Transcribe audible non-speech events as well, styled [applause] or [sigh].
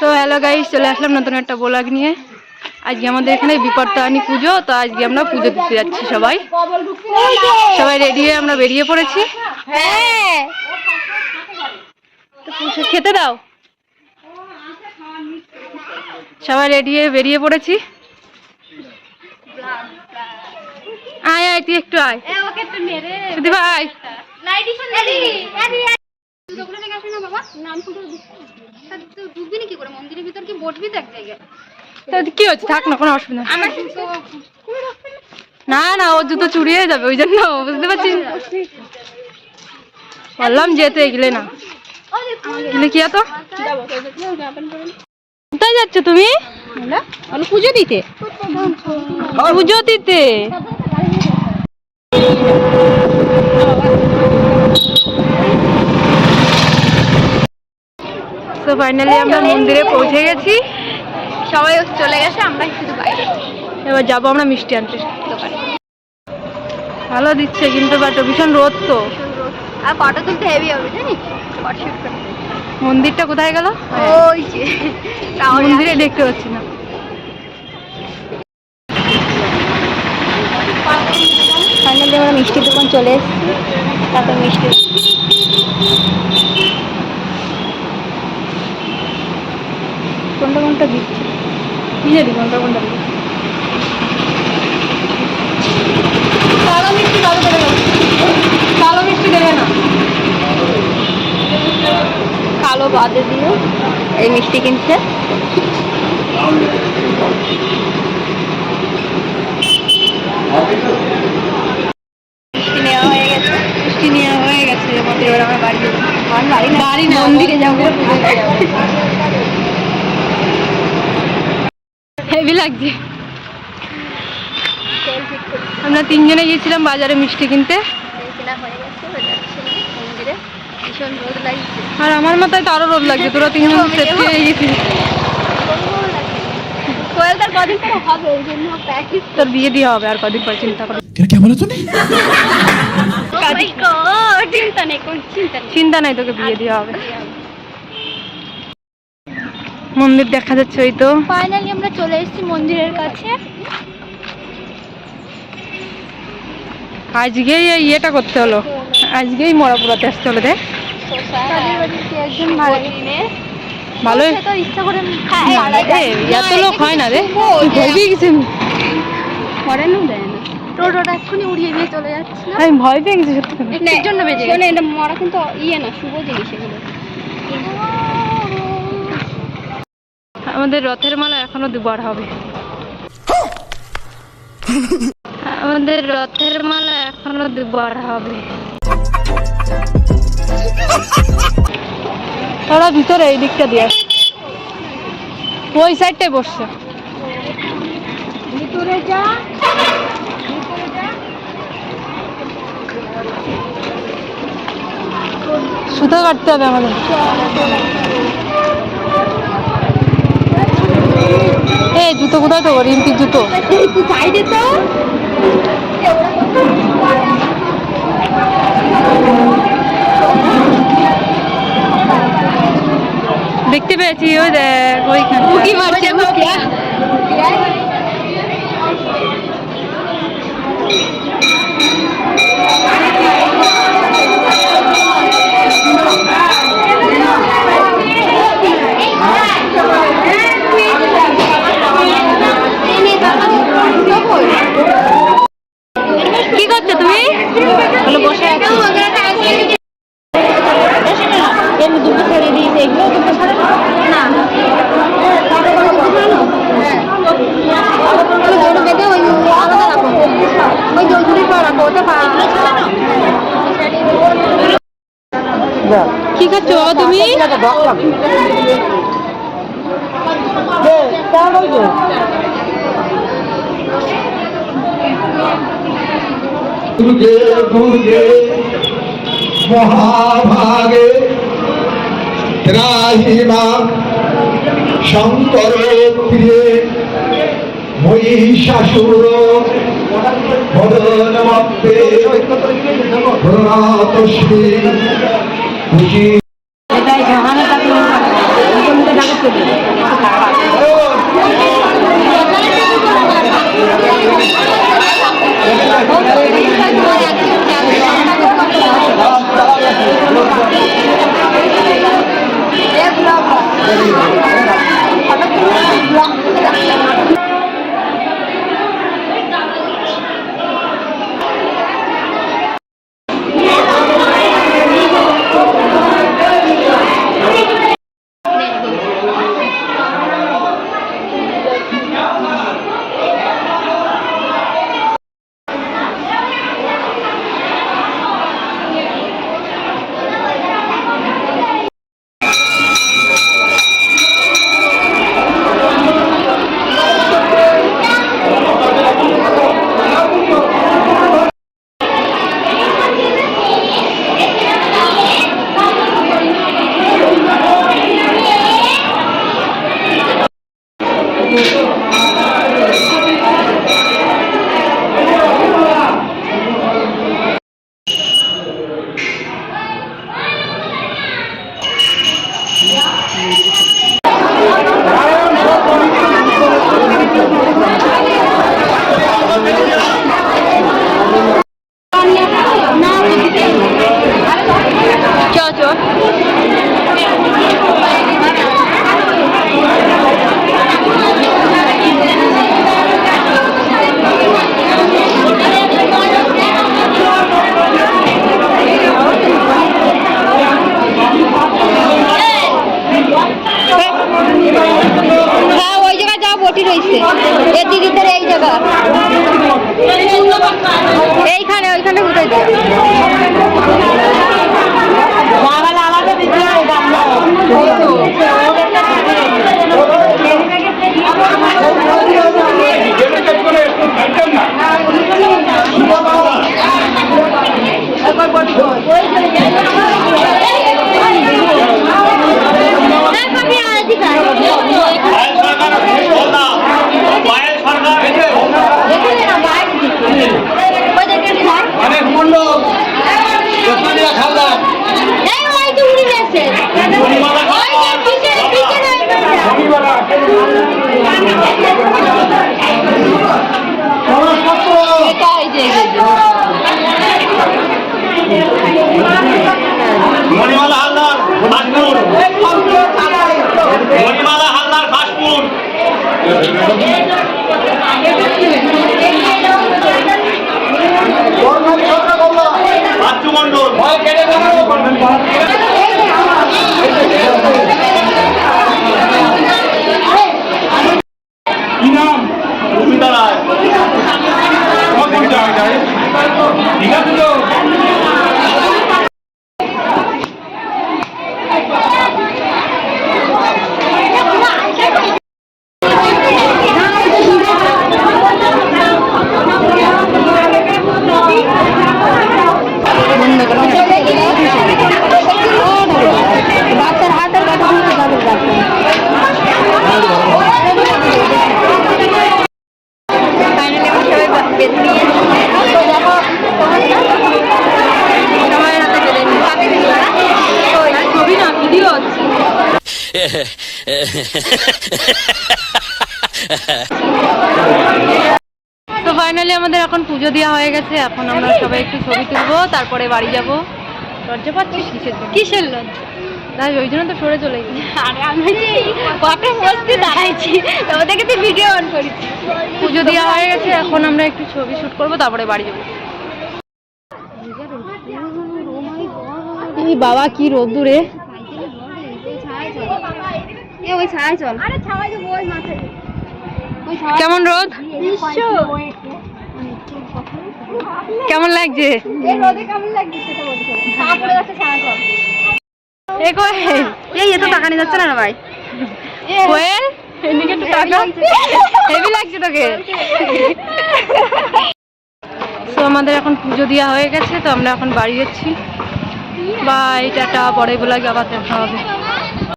So hello guys চলে আসলাম নতুন একটা ব্লগ নিয়ে। আজকে আমাদের এখানে বিপত্তানি পুজো তো আজকে আমরা পুজো দিতে যাচ্ছি সবাই। সবাই রেডি হয়ে আমরা বেরিয়ে পড়েছি। হ্যাঁ খেতে দাও। সবাই রেডি হয়ে বেরিয়ে পড়েছি। আয় আয় তুই একটু আয়। ওকে একটু না ঢুকবি না কি করে? মন্দিরের ভিতর কি বসবি তো এক জায়গায় কি হচ্ছে? থাক না কোনো অসুবিধা আমার তো না না ও জুতো চুরিয়ে যাবে ওই জন্য বুঝতে পারছিস? বললাম যেতে এগলে না। কি এত কোথায় যাচ্ছ তুমি? পুজো দিতে। পুজো দিতে? ফাইনালি আমরা মন্দিরে পৌঁছে গেছি। সবাই চলে গেছে আমরা শুধু বাইরে। এবার যাব আমরা মিষ্টি আনতে দোকানে। ভালো দিচ্ছে কিন্তু বাট ভীষণ রোদ তো। আর ফটো তুলতে হেভি হবে জানিস? মন্দিরটা কোথায় গেল? ওই যে মন্দিরে দেখতে পাচ্ছি না। ফাইনালি আমরা মিষ্টির দোকান চলে এসেছি। তারপর মিষ্টি কোনটা কোনটা দিচ্ছে। কি জানি কোনটা কোনটা দিচ্ছে। কালো মিষ্টি কালো দেবে না কালো মিষ্টি দেবে না। কালো বাদে দিও এই মিষ্টি কিনছে। মিষ্টি নেওয়া হয়ে গেছে। মিষ্টি নেওয়া হয়ে গেছে। এবার বাড়ি আমার বাড়ি না বাড়ি মন্দিরে যাব। হেভি লাগছে আমরা তিনজনে গিয়েছিলাম বাজারে মিষ্টি কিনতে। আর আমার মাথায় তো আরও রোদ লাগছে তোরা তিনজন তোর বিয়ে হবে আর কদিন পর চিন্তা নাই চিন্তা তোকে বিয়ে দিয়ে হবে। মন্দির দেখা যাচ্ছে ওই তো। ফাইনালি আমরা চলে এসেছি মন্দিরের কাছে। আজকেই এই ইয়েটা করতে হলো। আজকেই মরা পুরাতে আসতে হলো দেখ। রে, এত লোক হয় না রে। ভয় গেছি দেয় না। টোটোটা এক্ষুনি উড়িয়ে দিয়ে চলে যাচ্ছে। আমি ভয় পেয়ে গেছি সত্যি জন্য বেজে এটা মরা কিন্তু ইয়ে না শুভ জিনিস এগুলো। আমাদের রথের মালা এখনও দুবার হবে। আমাদের রথের মালা এখনও দুবার হবে। ওরা ভিতরে এই দিকটা দিয়ে। ওই সাইডটাই বসছে। ভিতরে যা। সুতো কাটতে হবে আমাদের। এই জুতো কোথায় তো রিম্পির জুতো। সাইডে তো দেখতে পেয়েছি ওই দেখ ওইখানে। কি খাচ্ছো তুমি? মহাভাগে ত্রাহিমা শঙ্কর প্রিয়ে মহিষাসুর মদনমত্তে প্রণাতশ্রী Would you? Fast food Manimala Haldar Mondal কি নাম সুমিতা রায় কত জায়গায় ঠিক আছে তো বাচ্চার [laughs] তো ফাইনালি আমাদের এখন পুজো দেওয়া হয়ে গেছে। এখন আমরা সবাই একটু ছবি তুলবো তারপরে বাড়ি যাব। লজ্জা পাচ্ছিস? কিসের জন্য কিসের লজ্জা? তাই ওই জন্য তো সরে চলে গেছি। [laughs] আরে আমি কত বসতে দাঁড়াইছি তো ওদেরকে তো ভিডিও অন করেছি। পুজো দেওয়া হয়ে গেছে এখন আমরা একটু ছবি শুট করব তারপরে বাড়ি যাব। বাবা কি রোদ্দুরে? এ ওই ছায় চল। আরে ছাওয়াই ওই মাথায় কেমন রোদ? কেমন লাগছে? এই এত টাকা নিয়ে যাচ্ছে না ভাই। কোয়েল হেভি লাগছে তোকে। তো আমাদের এখন পুজো দেওয়া হয়ে গেছে তো আমরা এখন বাড়ি যাচ্ছি। বাই টাটা পরে বলা আবার দেখা হবে।